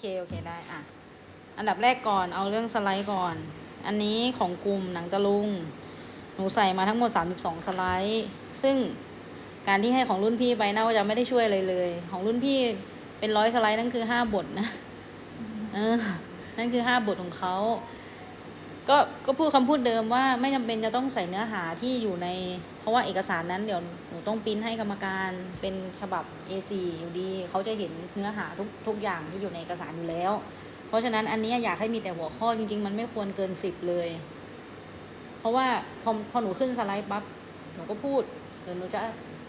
เค โอเคได้ อะ อันดับแรกก่อนเอาเรื่องสไลด์ก่อน อันนี้ของกลุ่มหนังตะลุง หนูใส่มาทั้งหมด 32 สไลด์ ซึ่งการที่ให้ของรุ่นพี่ไปน่าจะไม่ได้ช่วยเลยเลย ของรุ่นพี่เป็นร้อยสไลด์นั่นคือ5บทนะ เออ นั่นคือ5บทของเขา ก็ก็พูดคำพูดเดิมว่าไม่จำเป็นจะต้องใส่เนื้อหาที่อยู่ใน เพราะว่าเอกสารนั้นเดี๋ยวหนูต้องปริ้นให้กรรมการเป็นฉบับ A4 อยู่ดีเขาจะเห็นเนื้อหาทุกทุกอย่างที่อยู่ในเอกสารอยู่แล้ว เพราะฉะนั้นอันนี้อยากให้มีแต่หัวข้อจริง ๆ มันไม่ควรเกินสิบเลย เพราะว่าพอพอหนูขึ้นสไลด์ปั๊บหนูก็พูดหรือหนูจะ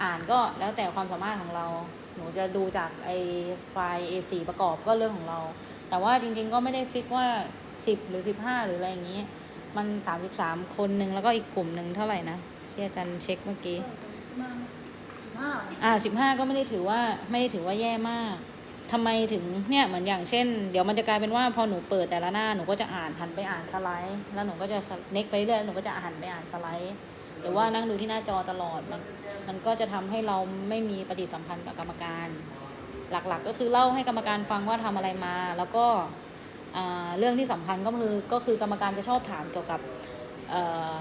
อ่านก็แล้วแต่ความสามารถของเรา หนูจะดูจากไอไฟล์ A4 ประกอบก็เรื่องของเรา แต่ว่าจริง ๆ ก็ไม่ได้ฟิกว่า สิบหรือสิบห้าหรืออะไรอย่างนี้ มันสามสิบสามคนหนึ่งแล้วก็อีกกลุ่มหนึ่งเท่าไหร่นะที่อาจารย์เช็คเมื่อกี้ประมาณสิบห้าอ่าสิบห้าก็ไม่ได้ถือว่าไม่ได้ถือว่าแย่มากทำไมถึงเนี่ยเหมือนอย่างเช่น เดี๋ยวมันจะกลายเป็นว่าพอหนูเปิดแต่ละหน้าหนูก็จะอ่านหันไปอ่านสไลด์ แล้วหนูก็จะเน็กไปเรื่อยหนูก็จะหันไปอ่านสไลด์หรือว่านั่งดูที่หน้าจอตลอดมันมันก็จะทำให้เราไม่มีปฏิสัมพันธ์กับกรรมการ หลักๆ ก็คือเล่าให้กรรมการฟังว่าทำอะไรมา แล้วก็อ่า เรื่องที่สำคัญก็คือก็คือกรรมการจะชอบถามเกี่ยวกับ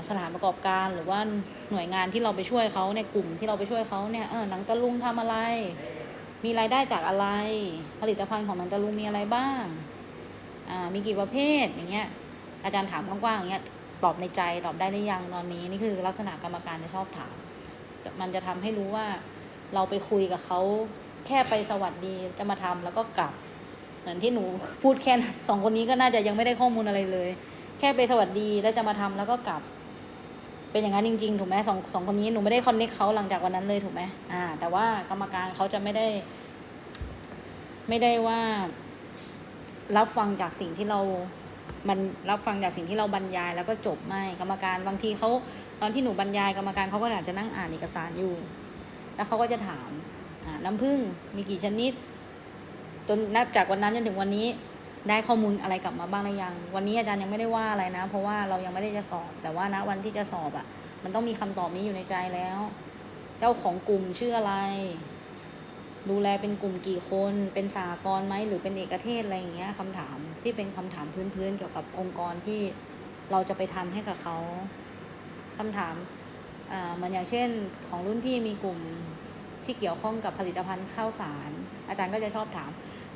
สถานประกอบการหรือว่าหน่วยงานที่เราไปช่วยเขาในกลุ่มที่เราไปช่วยเขาเนี่ยเออหนังตะลุงทำอะไร มีรายได้จากอะไร ผลิตภัณฑ์ของหนังตะลุงมีอะไรบ้าง มีกี่ประเภทอย่างเงี้ยอาจารย์ถามกว้างๆอย่างเงี้ยตอบในใจตอบได้หรือยังตอนนี้นี่คือลักษณะกรรมการจะชอบถาม มันจะทำให้รู้ว่าเราไปคุยกับเขาแค่ไปสวัสดีจะมาทำแล้วก็กลับ เหมือนที่หนูพูดแค่นั้นสองคนนี้ก็น่าจะยังไม่ได้ข้อมูลอะไรเลย แค่ไปสวัสดีแล้วจะมาทำแล้วก็กลับ เป็นอย่างนั้นจริง ๆ ถูกไหมสองสองคนนี้หนูไม่ได้คอนเน็กเขาหลังจากวันนั้นเลยถูกไหมอ่า แต่ว่ากรรมการเขาจะไม่ได้ ไม่ได้ว่า รับฟังจากสิ่งที่เรามันรับฟังจากสิ่งที่เราบรรยายแล้วก็จบไม่กรรมการบางทีเขาตอนที่หนูบรรยายกรรมการเขาก็อาจจะนั่งอ่านเอกสารอยู่ แล้วเขาก็จะถามน้ำผึ้งมีกี่ชนิด จนนับจากวันนั้นจนถึงวันนี้ได้ข้อมูลอะไรกลับมาบ้างหรือยัง วันนี้อาจารย์ยังไม่ได้ว่าอะไรนะ เพราะว่าเรายังไม่ได้จะสอบ แต่ว่าณวันที่จะสอบอะ่ะ มันต้องมีคำตอบนี้อยู่ในใจแล้ว เจ้าของกลุ่มชื่ออะไร ดูแลเป็นกลุ่มกี่คน เป็นสากลไหมหรือเป็นเอกเทศอะไรอย่างเงี้ยคำถามที่เป็นคำถามพื้นๆเกี่ยวกับองค์กรที่เราจะไปทำให้กับเขาคำถามอ่าเหมือนอย่างเช่นของรุ่นพี่มีกลุ่มที่เกี่ยวข้องกับผลิตภัณฑ์ข้าวสาร อาจารย์ก็จะชอบถาม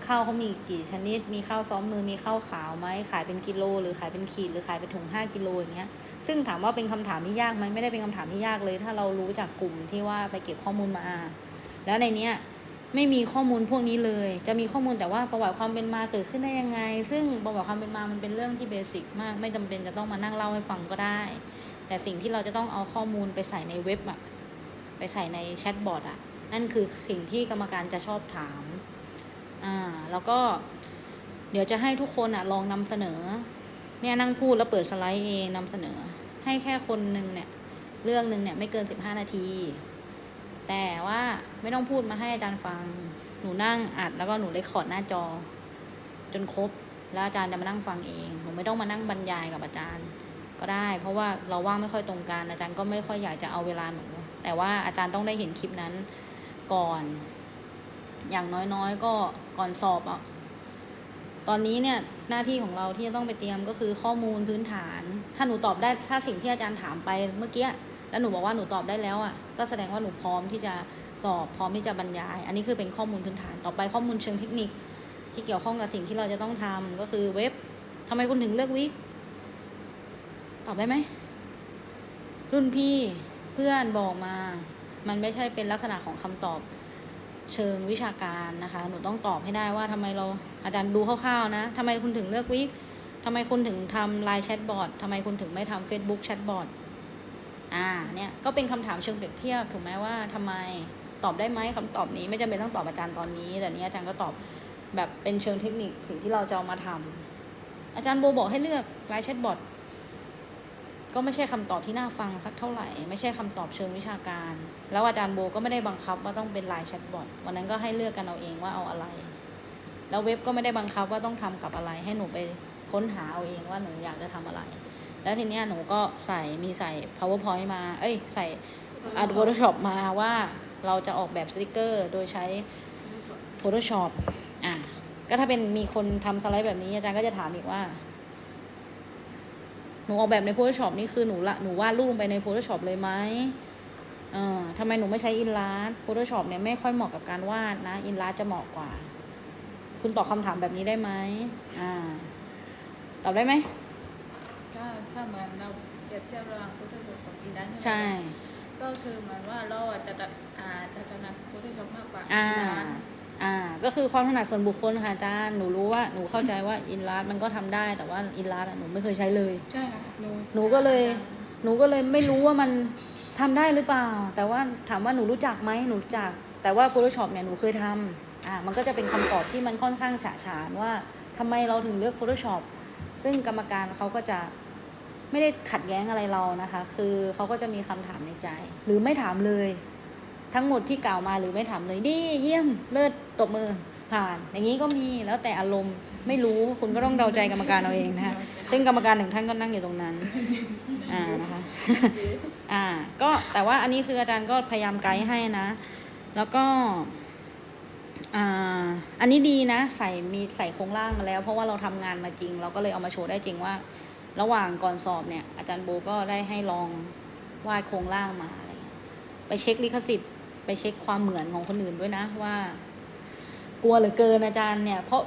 ข้าวเขามีกี่ชนิด มีข้าวซ้อมมือ มีข้าวขาวไหม ขายเป็นกิโล หรือขายเป็นขีด หรือขายเป็นถุงห้ากิโลอย่างเงี้ย ซึ่งถามว่าเป็นคำถามที่ยากไหมไม่ได้เป็นคำถามที่ยากเลย ถ้าเรารู้จากกลุ่มที่ว่าไปเก็บข้อมูลมา แล้วในเนี้ยไม่มีข้อมูลพวกนี้เลย จะมีข้อมูลแต่ว่าประวัติความเป็นมาเกิดขึ้นได้ยังไง ซึ่งประวัติความเป็นมามันเป็นเรื่องที่เบสิกมาก ไม่จำเป็นจะต้องมานั่งเล่าให้ฟังก็ได้ แต่สิ่งที่เราจะต้องเอาข้อมูลไปใส่ในเว็บอะไปใส่ในแชทบอทอะนั่นคือสิ่งที่กรรมการจะชอบถาม อ่า แล้วก็เดี๋ยวจะให้ทุกคนอะลองนำเสนอ เนี่ยนั่งพูดแล้วเปิดสไลด์เองนำเสนอ ให้แค่คนหนึ่งเนี่ย เรื่องหนึ่งเนี่ยไม่เกินสิบห้านาที แต่ว่าไม่ต้องพูดมาให้อาจารย์ฟัง หนูนั่งอัดแล้วก็หนูเลคคอร์ดหน้าจอ จนครบ แล้วอาจารย์จะมานั่งฟังเอง หนูไม่ต้องมานั่งบรรยายกับอาจารย์ก็ได้ เพราะว่าเราว่างไม่ค่อยตรงกันอาจารย์ก็ไม่ค่อยอยากจะเอาเวลาหนู แต่ว่าอาจารย์ต้องได้เห็นคลิปนั้นก่อน อย่างน้อยๆก็ ก่อนสอบอะตอนนี้เนี่ยหน้าที่ของเราที่จะต้องไปเตรียมก็คือข้อมูลพื้นฐาน ถ้าหนูตอบได้ถ้าสิ่งที่อาจารย์ถามไปเมื่อกี้แล้วหนูบอกว่าหนูตอบได้แล้วอะก็แสดงว่าหนูพร้อมที่จะสอบพร้อมที่จะบรรยาย อันนี้คือเป็นข้อมูลพื้นฐานต่อไปข้อมูลเชิงเทคนิค ที่เกี่ยวข้องกับสิ่งที่เราจะต้องทำก็คือเว็บทำไมคุณถึงเลือกวิกตอบได้ไหมรุ่นพี่เพื่อนบอกมา มันไม่ใช่เป็นลักษณะของคำตอบ เชิงวิชาการนะคะ หนูต้องตอบให้ได้ว่าทำไมเราอาจารย์ดูคร่าวๆนะทำไมคุณถึงเลือกวิกทำไมคุณถึงทำไลน์แชทบอททำไมคุณถึงไม่ทำ Facebook แชทบอทอ่าเนี่ยก็เป็นคำถามเชิงเปรียบเทียบถูกไหมว่าทำไมตอบได้ไหมคำตอบนี้ไม่จำเป็นต้องตอบอาจารย์ตอนนี้ แต่นี้อาจารย์ก็ตอบแบบเป็นเชิงเทคนิคสิ่งที่เราจะเอามาทำอาจารย์โบบอกให้เลือกไลน์แชทบอท ก็ไม่ใช่คำตอบที่น่าฟังสักเท่าไหร่ ไม่ใช่คำตอบเชิงวิชาการ แล้วอาจารย์โบก็ไม่ได้บังคับว่าต้องเป็นไลน์แชทบอทวันนั้นก็ให้เลือกกันเอาเองว่าเอาอะไร แล้วเว็บก็ไม่ได้บังคับว่าต้องทำกับอะไร ให้หนูไปค้นหาเอาเองว่าหนูอยากจะทำอะไร แล้วทีเนี้ยหนูก็ใส่มีใส่ powerpoint มา เอ้ย ใส่ Adobe Photoshop มาว่าเราจะออกแบบสติกเกอร์โดยใช้ Photoshop อะก็ถ้าเป็นมีคนทำสไลด์แบบนี้อาจารย์ก็จะถามอีกว่า หนูออกแบบใน Photoshop นี่คือหนูละหนูวาดรูปลงไปใน Photoshop เลยไหมเออทำไมหนูไม่ใช้ Inlast Photoshop เนี่ยไม่ค่อยเหมาะกับการวาดนะ Inlast จะเหมาะกว่า คุณตอบคำถามแบบนี้ได้ไหมอ่า ตอบได้ไหมถ้าถ้าเหมือนเราเปรียบเทียบระหว่างพุทธศาสนากับจีนได้ใช่ ก็คือเหมือนว่าเราอะจะตัดอ่าจะถนัดพุทธศาสนามากกว่าอ่าจีน อ่าก็คือความถนัดส่วนบุคคลค่ะอาจารย์หนูรู้ว่าหนูเข้าใจว่าอินลาสมันก็ทำได้แต่ว่าอินลาสหนูไม่เคยใช้เลย ใช่ค่ะหนูหนูก็เลย หนูก็เลยไม่รู้ว่ามันทำได้หรือเปล่า แต่ว่าถามว่าหนูรู้จักไหมหนูรู้จัก แต่ว่า Photoshop เนี่ยหนูเคยทำอ่ามันก็จะเป็นคำตอบที่มันค่อนข้างฉะฉานว่าทำไมเราถึงเลือก Photoshop ซึ่งกรรมการเขาก็จะไม่ได้ขัดแย้งอะไรเรานะคะ คือเขาก็จะมีคำถามในใจ หรือไม่ถามเลย ทั้งหมดที่กล่าวมาหรือไม่ถามเลยดีเยี่ยมเลิศตบมือผ่าน อย่างนี้ก็มีแล้วแต่อารมณ์ไม่รู้คุณก็ต้องเดาใจกรรมการเอาเองนะคะซึ่งกรรมการหนึ่งท่านก็นั่งอยู่ตรงนั้นอ่านะคะอ่าก็แต่ว่าอันนี้คืออาจารย์ก็พยายามไกด์ให้นะ แล้วก็อ่าอันนี้ดีนะ ใส่มีใส่โครงล่างมาแล้ว เพราะว่าเราทำงานมาจริง เราก็เลยเอามาโชว์ได้จริงว่า ระหว่างก่อนสอบเนี่ย อาจารย์โบก็ได้ให้ลองวาดโครงล่างมาอะไรเงี้ยไปเช็คลิขสิทธิ์ ไปเช็คความเหมือนของคนอื่นด้วยนะว่า กลัวเหลือเกินอาจารย์เนี่ย เพราะ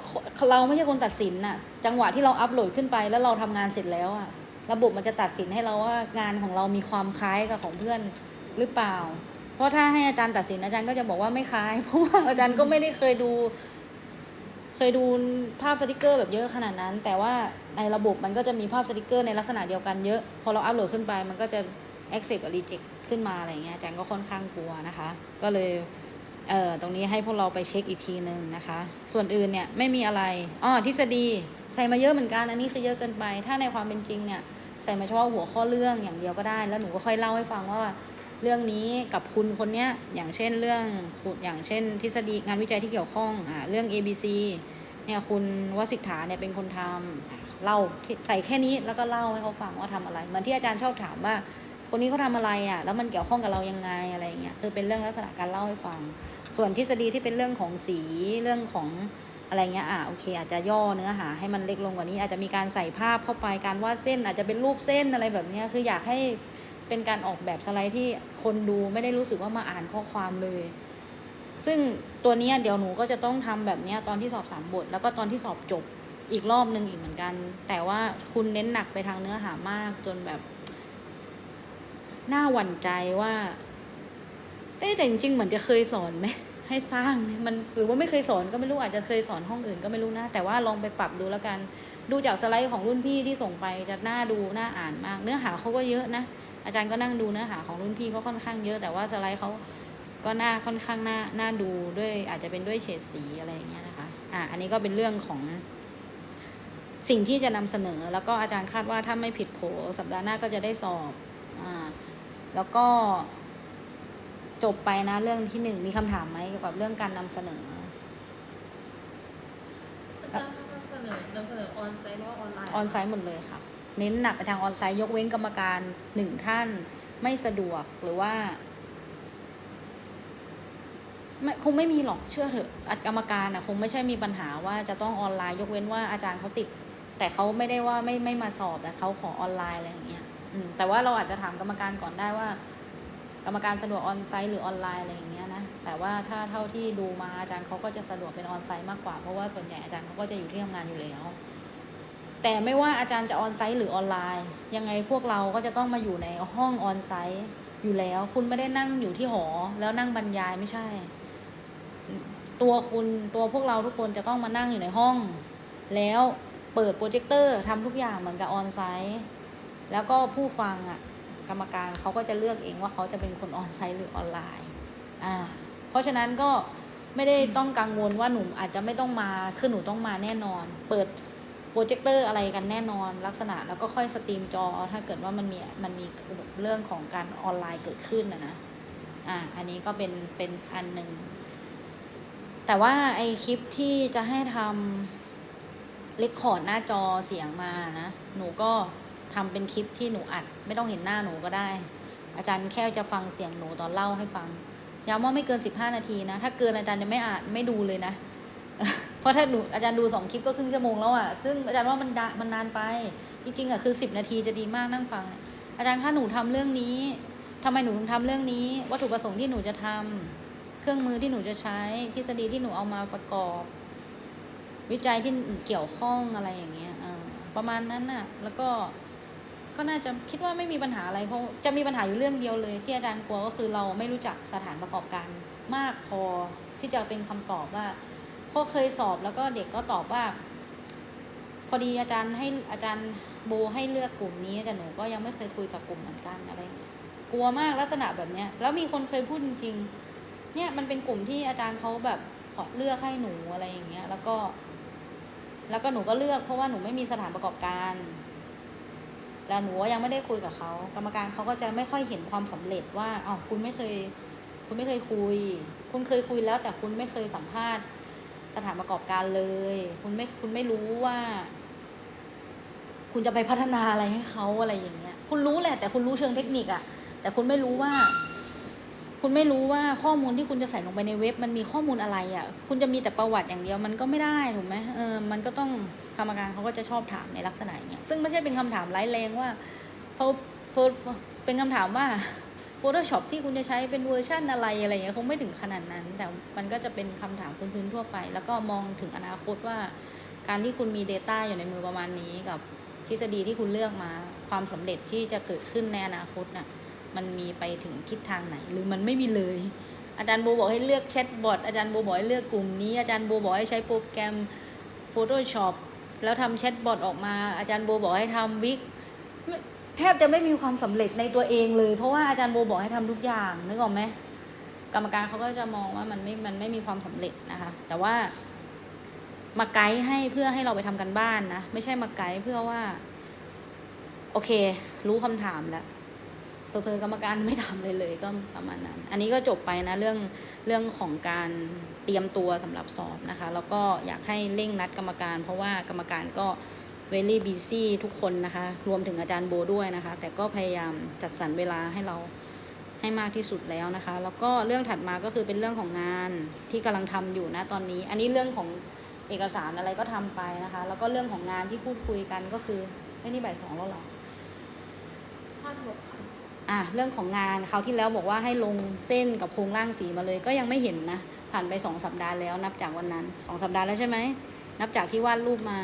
เราไม่ใช่คนตัดสินน่ะ จังหวะที่เราอัพโหลดขึ้นไปแล้วเราทำงานเสร็จแล้วอะระบบมันจะตัดสินให้เราว่างานของเรามีความคล้ายกับของเพื่อนหรือเปล่า เพราะถ้าให้อาจารย์ตัดสินอาจารย์ก็จะบอกว่าไม่คล้าย เพราะว่าอาจารย์ก็ไม่ได้เคยดู เคยดูภาพสติกเกอร์แบบเยอะขนาดนั้น แต่ว่าในระบบมันก็จะมีภาพสติกเกอร์ในลักษณะเดียวกันเยอะ พอเราอัพโหลดขึ้นไปมันก็จะ accept กับ reject ขึ้นมาอะไรเงี้ยอาจารย์ก็ค่อนข้างกลัวนะคะ ก็เลยเอ่อตรงนี้ให้พวกเราไปเช็คอีกทีหนึ่งนะคะ ส่วนอื่นเนี่ยไม่มีอะไรอ๋อทฤษฎีใส่มาเยอะเหมือนกัน อันนี้คือเยอะเกินไป ถ้าในความเป็นจริงเนี่ยใส่มาเฉพาะหัวข้อเรื่องอย่างเดียวก็ได้ แล้วหนูก็ค่อยเล่าให้ฟังว่าเรื่องนี้กับคุณคนเนี้ยอย่างเช่นเรื่องอย่างเช่น ทฤษฎีงานวิจัยที่เกี่ยวข้องอ่าเรื่อง A B C เนี่ยคุณวสิกขาเนี่ยเป็นคนทำเล่าใส่แค่นี้แล้วก็เล่าให้เขาฟังว่าทำอะไรเหมือนที่อาจารย์ชอบถามว่า คนนี้เขาทำอะไรอะ แล้วมันเกี่ยวข้องกับเรายังไงอะไรเงี้ย คือเป็นเรื่องลักษณะการเล่าให้ฟัง ส่วนทฤษฎีที่เป็นเรื่องของสี เรื่องของอะไรเงี้ย อะโอเค อาจจะย่อเนื้อหาให้มันเล็กลงกว่านี้ อาจจะมีการใส่ภาพเข้าไป การวาดเส้น อาจจะเป็นรูปเส้นอะไรแบบเนี้ย คืออยากให้เป็นการออกแบบสไลด์ที่คนดูไม่ได้รู้สึกว่ามาอ่านข้อความเลย ซึ่งตัวนี้เดี๋ยวหนูก็จะต้องทำแบบเนี้ยตอนที่สอบสามบท แล้วก็ตอนที่สอบจบอีกรอบหนึ่งอีกเหมือนกัน แต่ว่าคุณเน้นหนักไปทางเนื้อหามากจนแบบ น่าหวั่นใจว่าแต่จริงๆเหมือนจะเคยสอนไหมให้สร้างมันหรือว่าไม่เคยสอนก็ไม่รู้อาจจะเคยสอนห้องอื่นก็ไม่รู้นะ แต่ว่าลองไปปรับดูแล้วกัน ดูจากสไลด์ของรุ่นพี่ที่ส่งไปจะน่าดูน่าอ่านมาก เนื้อหาเขาก็เยอะนะ อาจารย์ก็นั่งดูเนื้อหาของรุ่นพี่ก็ค่อนข้างเยอะ แต่ว่าสไลด์เขาก็น่าค่อนข้างน่าน่าดูด้วยอาจจะเป็นด้วยเฉดสีอะไรอย่างเงี้ยนะคะอะอันนี้ก็เป็นเรื่องของ สิ่งที่จะนำเสนอ แล้วก็อาจารย์คาดว่าถ้าไม่ผิดโผสัปดาห์หน้าก็จะได้สอบอ่า แล้วก็ จบไปนะ เรื่องที่หนึ่งมีคำถามไหมเกี่ยวกับเรื่องการนำเสนออาจารย์นำเสนอนำเสนอออนไซต์หรือว่าออนไลน์ออนไซต์หมดเลยค่ะ เน้นหนักไปทางออนไซต์ยกเว้นกรรมการหนึ่งท่านไม่สะดวกหรือว่าไม่คงไม่มีหรอกเชื่อเถอะอะกรรมการอะ คงไม่ใช่มีปัญหาว่าจะต้องออนไลน์ ยกเว้นว่าอาจารย์เขาติด แต่เขาไม่ได้ว่าไม่ไม่มาสอบแต่เขาขอออนไลน์อะไรอย่างเงี้ยอืม แต่ว่าเราอาจจะถามกรรมการก่อนได้ว่า กรรมการสะดวกออนไซต์หรือออนไลน์อะไรอย่างเงี้ยนะแต่ว่าถ้าเท่าที่ดูมาอาจารย์เขาก็จะสะดวกเป็นออนไซต์มากกว่าเพราะว่าส่วนใหญ่อาจารย์เขาก็จะอยู่ที่ทำงานอยู่แล้วแต่ไม่ว่าอาจารย์จะออนไซต์หรือออนไลน์ ยังไงพวกเราก็จะต้องมาอยู่ในห้องออนไซต์อยู่แล้ว คุณไม่ได้นั่งอยู่ที่หอ แล้วนั่งบรรยายไม่ใช่ ตัวคุณตัวพวกเราทุกคนจะต้องมานั่งอยู่ในห้อง แล้วเปิดโปรเจคเตอร์ทำทุกอย่างเหมือนกับออนไซต์ แล้วก็ผู้ฟังอะกรรมการเขาก็จะเลือกเองว่าเขาจะเป็นคนออนไซต์หรือออนไลน์อ่าเพราะฉะนั้นก็ไม่ได้ต้องกังวลว่าหนูอาจจะไม่ต้องมาคือหนูต้องมาแน่นอน เปิดโปรเจคเตอร์อะไรกันแน่นอนลักษณะแล้วก็ค่อยสตรีมจอ ถ้าเกิดว่ามันมีมันมีเรื่องของการออนไลน์เกิดขึ้นนะนะอ่าอันนี้ก็เป็นเป็นอันหนึ่งแต่ว่าไอคลิปที่จะให้ทำเลคคอร์ดหน้าจอเสียงมานะ หนูก็ ทำเป็นคลิปที่หนูอัด ไม่ต้องเห็นหน้าหนูก็ได้ อาจารย์แค่จะฟังเสียงหนูตอนเล่าให้ฟังย้ำว่าไม่เกินสิบห้านาทีนะ ถ้าเกินอาจารย์จะไม่อ่านไม่ดูเลยนะ เพราะถ้าหนูอาจารย์ดูสองคลิปก็ครึ่งชั่วโมงแล้วอะ ซึ่งอาจารย์ว่ามันมันนานไป จริงๆอะคือสิบนาทีจะดีมากนั่งฟัง อาจารย์คะหนูทำเรื่องนี้ทำไมหนูถึงทำเรื่องนี้ วัตถุประสงค์ที่หนูจะทำเครื่องมือที่หนูจะใช้ ทฤษฎีที่หนูเอามาประกอบ วิจัยที่เกี่ยวข้องอะไรอย่างเงี้ยประมาณนั้นน่ะ แล้วก็ ก็น่าจะคิดว่าไม่มีปัญหาอะไรเพราะจะมีปัญหาอยู่เรื่องเดียวเลย ที่อาจารย์กลัวก็คือเราไม่รู้จักสถานประกอบการมากพอที่จะเป็นคำตอบว่าเพราะเคยสอบแล้วก็เด็กก็ตอบว่า พอดีอาจารย์ให้อาจารย์โบให้เลือกกลุ่มนี้แต่หนูก็ยังไม่เคยคุยกับกลุ่มเหมือนกันอะไรอย่างเงี้ยกลัวมากลักษณะแบบเนี้ย แล้วมีคนเคยพูดจริงๆเนี่ยมันเป็นกลุ่มที่อาจารย์เขาแบบขอเลือกให้หนูอะไรอย่างเงี้ย แล้วก็ แล้วก็หนูก็เลือกเพราะว่าหนูไม่มีสถานประกอบการ แล้วหนูก็ยังไม่ได้คุยกับเขากรรมการเขาก็จะไม่ค่อยเห็นความสำเร็จว่าอ๋อคุณไม่เคย คุณไม่เคยคุย คุณเคยคุยแล้ว แต่คุณไม่เคยสัมภาษณ์สถานประกอบการเลย คุณไม่คุณไม่รู้ว่า คุณจะไปพัฒนาอะไรให้เขาอะไรอย่างเงี้ย คุณรู้แหละ แต่คุณรู้เชิงเทคนิคอะแต่คุณไม่รู้ว่า คุณไม่รู้ว่าข้อมูลที่คุณจะใส่ลงไปในเว็บ มันมีข้อมูลอะไรอะ่ะ คุณจะมีแต่ประวัติอย่างเดียวมันก็ไม่ได้ถูกไหมเออมันก็ต้องกรรมการเขาก็จะชอบถามในลักษณะอย่างเงี้ยซึ่งไม่ใช่เป็นคำถามร้ายแรงว่าเขาเขาเป็นคำถามว่า Photoshop ที่คุณจะใช้เป็นเวอร์ชันอะไรอะไรเงี้ยคงไม่ถึงขนาดนั้น แต่มันก็จะเป็นคำถามพื้นๆทั่วไป แล้วก็มองถึงอนาคตว่า การที่คุณมี Data อยู่ในมือประมาณนี้กับทฤษฎีที่คุณเลือกมา ความสำเร็จที่จะเกิดขึ้นในอนาคตน่ะ มันมีไปถึงทิศทางไหน หรือมันไม่มีเลย อาจารย์โบบอกให้เลือกแชทบอทอาจารย์โบบอกให้เลือกกลุ่มนี้ อาจารย์โบบอกให้ใช้โปรแกรม Photoshop แล้วทำแชทบอทออกมา อาจารย์โบบอกให้ทำวิกแทบจะไม่มีความสำเร็จในตัวเองเลย เพราะว่าอาจารย์โบบอกให้ทำทุกอย่างนึกออกไหมกรรมการเขาก็จะมองว่ามันไม่ มันไม่มีความสำเร็จนะคะ แต่ว่ามาไกด์ให้เพื่อให้เราไปทำกันบ้านนะ ไม่ใช่มาไกด์เพื่อว่า โอเค รู้คำถามแล้ว เพื่อกรรมการไม่ทำเลยเลยก็ประมาณนั้น อันนี้ก็จบไปนะเรื่องเรื่องของการเตรียมตัวสำหรับสอบนะคะ แล้วก็อยากให้เร่งนัดกรรมการ เพราะว่ากรรมการก็ very busy ทุกคนนะคะ รวมถึงอาจารย์โบด้วยนะคะ แต่ก็พยายามจัดสรรเวลาให้เราให้มากที่สุดแล้วนะคะ แล้วก็เรื่องถัดมาก็คือเป็นเรื่องของงานที่กำลังทำอยู่นะตอนนี้ อันนี้เรื่องของเอกสารอะไรก็ทำไปนะคะ แล้วก็เรื่องของงานที่พูดคุยกันก็คือไอ้นี่บ่ายสองแล้วหรอห้าสิบหกค่ะ อะเรื่องของงานคราวที่แล้วบอกว่าให้ลงเส้นกับโครงร่างสีมาเลย ก็ยังไม่เห็นนะผ่านไปสองสัปดาห์แล้ว นับจากวันนั้นสองสัปดาห์แล้วใช่ไหมนับจากที่วาดรูปมา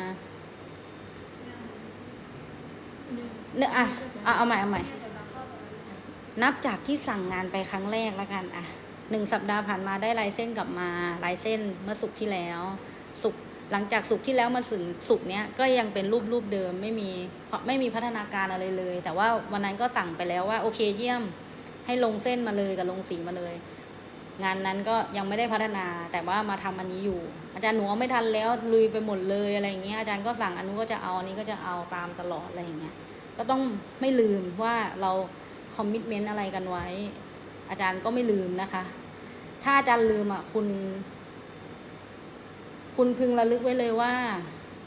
เนี่ยอะอะเอาใหม่เอาใหม่นับจากที่สั่งงานไปครั้งแรกแล้วกันอะหนึ่งสัปดาห์ผ่านมาได้ลายเส้นกลับมาลายเส้นเมื่อสุกร์ที่แล้ว สุกร์ หลังจากสุกที่แล้วมาถึงสุกเนี้ยก็ยังเป็นรูปรูปเดิมไม่มีไม่มีพัฒนาการอะไรเลย แต่ว่าวันนั้นก็สั่งไปแล้วว่าโอเคเยี่ยมให้ลงเส้นมาเลยกับลงสีมาเลย งานนั้นก็ยังไม่ได้พัฒนาแต่ว่ามาทำอันนี้อยู่ อาจารย์หนูไม่ทันแล้วลุยไปหมดเลยอะไรอย่างเงี้ยอาจารย์ก็สั่งอันนู้นก็จะเอาอันนี้ก็จะเอาตามตลอดอะไรอย่างเงี้ยก็ต้องไม่ลืมว่าเราคอมมิชเมนต์อะไรกันไว้ อาจารย์ก็ไม่ลืมนะคะ ถ้าอาจารย์ลืมอะคุณ คุณพึงระลึกไว้เลยว่า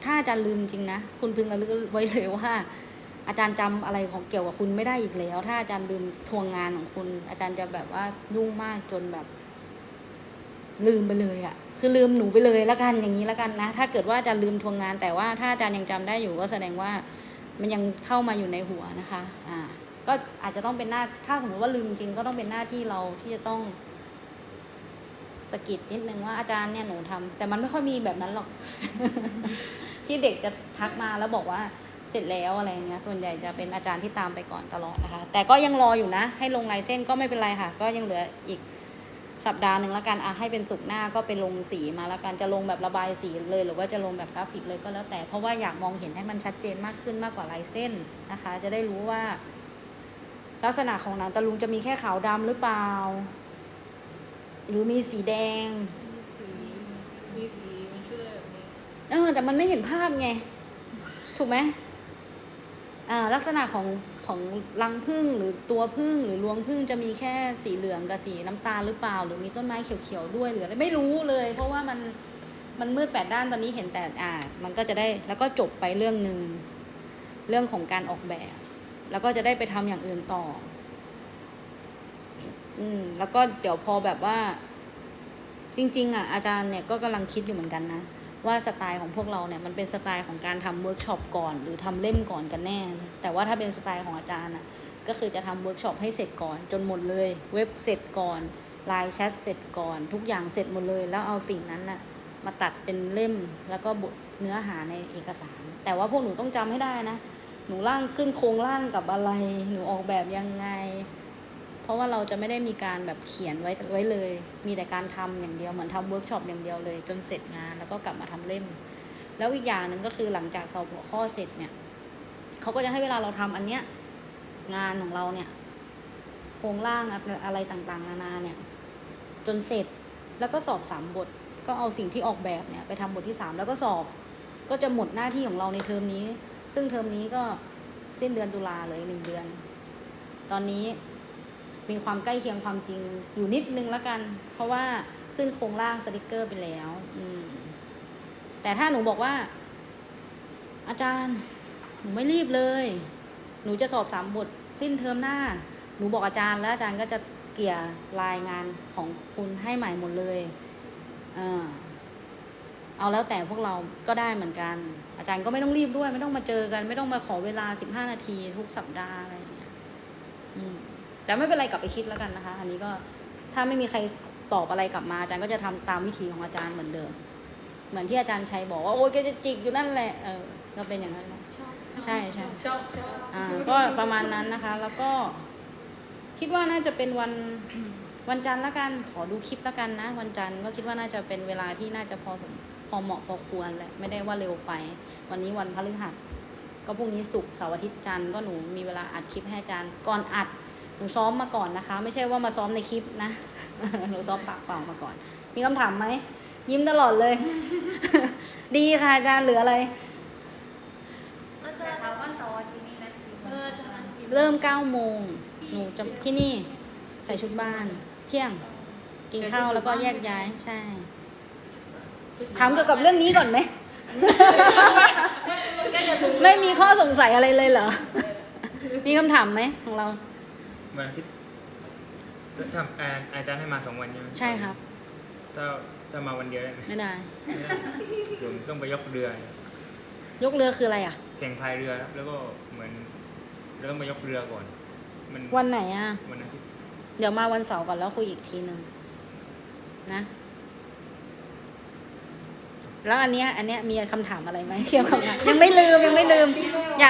ถ้าอาจารย์ลืมจริงนะ คุณพึงระลึกไว้เลยว่า อาจารย์จำอะไรของเกี่ยวกับคุณไม่ได้อีกแล้ว ถ้าอาจารย์ลืมทวงงานของคุณ อาจารย์จะแบบว่ายุ่งมากจนแบบ ลืมไปเลยอะคือลืมหนูไปเลยล้วกันอย่างนี้ล้วกันนะ ถ้าเกิดว่าอาจารย์ลืมทวงงาน แต่ว่าถ้าอาจารย์ยังจำได้อยู่ก็แสดงว่า มันยังเข้ามาอยู่ในหัวนะคะ อ่า ก็อาจจะต้องเป็นหน้าถ้าสมมติว่าลืมจริงก็ต้องเป็นหน้าที่เราที่จะต้อง สะกิดนิดนึงว่าอาจารย์เนี่ยหนูทำแต่มันไม่ค่อยมีแบบนั้นหรอก ที่เด็กจะทักมาแล้วบอกว่าเสร็จแล้วอะไรเงี้ยส่วนใหญ่จะเป็นอาจารย์ที่ตามไปก่อนตลอดนะคะ แต่ก็ยังรออยู่นะ ให้ลงลายเส้นก็ไม่เป็นไรค่ะ ก็ยังเหลืออีกสัปดาห์หนึ่งแล้วกันอะให้เป็นตุกหน้าก็ไปลงสีมาแล้วกันจะลงแบบระบายสีเลย หรือว่าจะลงแบบกราฟิกเลยก็แล้วแต่ เพราะว่าอยากมองเห็นให้มันชัดเจนมากขึ้นมากกว่าลายเส้นนะคะ จะได้รู้ว่า ลักษณะของหนังตะลุงจะมีแค่ขาวดำหรือเปล่า หรือมีสีแดง มีสีมีสีมีชื่ออะไรแบบนี้เออแต่มันไม่เห็นภาพไง ถูกไหมอ่า ลักษณะของของรังพึ่งหรือตัวพึ่งหรือรวงพึ่งจะมีแค่สีเหลืองกับสีน้ำตาลหรือเปล่า หรือมีต้นไม้เขียวๆด้วยหรืออะไรไม่รู้เลย เพราะว่ามันมันมืดแปดด้านตอนนี้เห็นแต่อ่า มันก็จะได้แล้วก็จบไปเรื่องหนึ่งเรื่องของการออกแบบ แล้วก็จะได้ไปทำอย่างอื่นต่อ อืม แล้วก็เดี๋ยวพอแบบว่า จริง ๆ อะ อาจารย์เนี่ยก็กำลังคิดอยู่เหมือนกันนะ ว่าสไตล์ของพวกเราเนี่ย มันเป็นสไตล์ของการทำเวิร์กช็อปก่อน หรือทำเล่มก่อนกันแน่ แต่ว่าถ้าเป็นสไตล์ของอาจารย์อะ ก็คือจะทำเวิร์กช็อปให้เสร็จก่อน จนหมดเลย เว็บเสร็จก่อนไลน์แชทเสร็จก่อน ทุกอย่างเสร็จหมดเลย แล้วเอาสิ่งนั้นน่ะมาตัดเป็นเล่มแล้วก็บทเนื้อหาในเอกสาร แต่ว่าพวกหนูต้องจำให้ได้นะ หนูร่างขึ้นโครงร่างกับอะไร หนูออกแบบยังไง เพราะว่าเราจะไม่ได้มีการแบบเขียนไว้ไว้เลย มีแต่การทำอย่างเดียวเหมือนทำเวิร์กช็อปอย่างเดียวเลย จนเสร็จงานแล้วก็กลับมาทำเล่ม แล้วอีกอย่างหนึ่งก็คือหลังจากสอบหัวข้อเสร็จเนี่ยเขาก็จะให้เวลาเราทำอันเนี้ยงานของเราเนี่ยโครงร่างอะไรต่างๆ นานาเนี่ย จนเสร็จแล้วก็สอบสามบท ก็เอาสิ่งที่ออกแบบเนี่ยไปทำบทที่สามแล้วก็สอบก็จะหมดหน้าที่ของเราในเทอมนี้ ซึ่งเทอมนี้ก็สิ้นเดือนตุลาเลยหนึ่งเดือน ตอนนี้ มีความใกล้เคียงความจริงอยู่นิดนึงแล้วกัน เพราะว่าขึ้นโครงร่างสติกเกอร์ไปแล้ว อืม แต่ถ้าหนูบอกว่า อาจารย์ หนูไม่รีบเลย หนูจะสอบสามบทสิ้นเทอมหน้า หนูบอกอาจารย์แล้วอาจารย์ก็จะเกลี่ยรายงานของคุณให้ใหม่หมดเลยเออเอาแล้วแต่พวกเราก็ได้เหมือนกัน อาจารย์ก็ไม่ต้องรีบด้วย ไม่ต้องมาเจอกัน ไม่ต้องมาขอเวลาสิบห้านาทีทุกสัปดาห์อะไรอย่างเงี้ย อืม แต่ไม่เป็นไรกลับไปคิดแล้วกันนะคะ อันนี้ก็ถ้าไม่มีใครตอบอะไรกลับมาอาจารย์ก็จะทำตามวิธีของอาจารย์เหมือนเดิม เหมือนที่อาจารย์ชัยบอกว่าโอ้ยแกจะจิกอยู่นั่นแหละเออก็เป็นอย่างนั้นแหละชอบใช่ใช่ชอบชอบอ่าก็ประมาณนั้นนะคะ แล้วก็ คิดว่าน่าจะเป็นวันวันจันทร์ละกันขอดูคลิปละกันนะ วันจันทร์ก็คิดว่าน่าจะเป็นเวลาที่น่าจะพอสมพอเหมาะพอควรแหละไม่ได้ว่าเร็วไป วันนี้วันพฤหัสก็พรุ่งนี้ศุกร์เสาร์อาทิตย์จันทร์ก็หนูมีเวลาอัดคลิปให้อาจารย์ก่อนอัด หนูซ้อมมาก่อนนะคะ ไม่ใช่ว่ามาซ้อมในคลิปนะหนูซ้อมปากเปล่ามาก่อน มีคำถามไหมยิ้มตลอดเลย ดีค่ะอาจารย์เหลืออะไรอาจารย์ถามว่าเสาร์อาทิตย์นี้นะเอออาจารย์เริ่มเก้าโมงหนูจะที่นี่ใส่ชุดบ้าน เที่ยง กินข้าวแล้วก็แยกย้ายใช่ถามเกี่ยวกับเรื่องนี้ก่อนไหมไม่มีข้อสงสัยอะไรเลยเหรอ มีคำถามไหมของเรา วันอาทิตย์ถ้าถ้าอาอาจารย์ให้มาสองวันใช่ไหมใช่ครับ ถ้าถ้ามาวันเดียวได้ไหมไม่ได้ไม่ได้ผมต้องไปยกเรือ ยกเรือคืออะไรอะ แข่งพายเรือครับ แล้วก็เหมือนเราต้องไปยกเรือก่อน มันวันไหนอะ วันอาทิตย์ เดี๋ยวมาวันเสาร์ก่อนแล้วคุยอีกทีหนึ่งนะ แล้วอันเนี้ย อันเนี้ยมีคำถามอะไรไหมเกี่ยวกับงานยังไม่ลืมยังไม่ลืมอยาก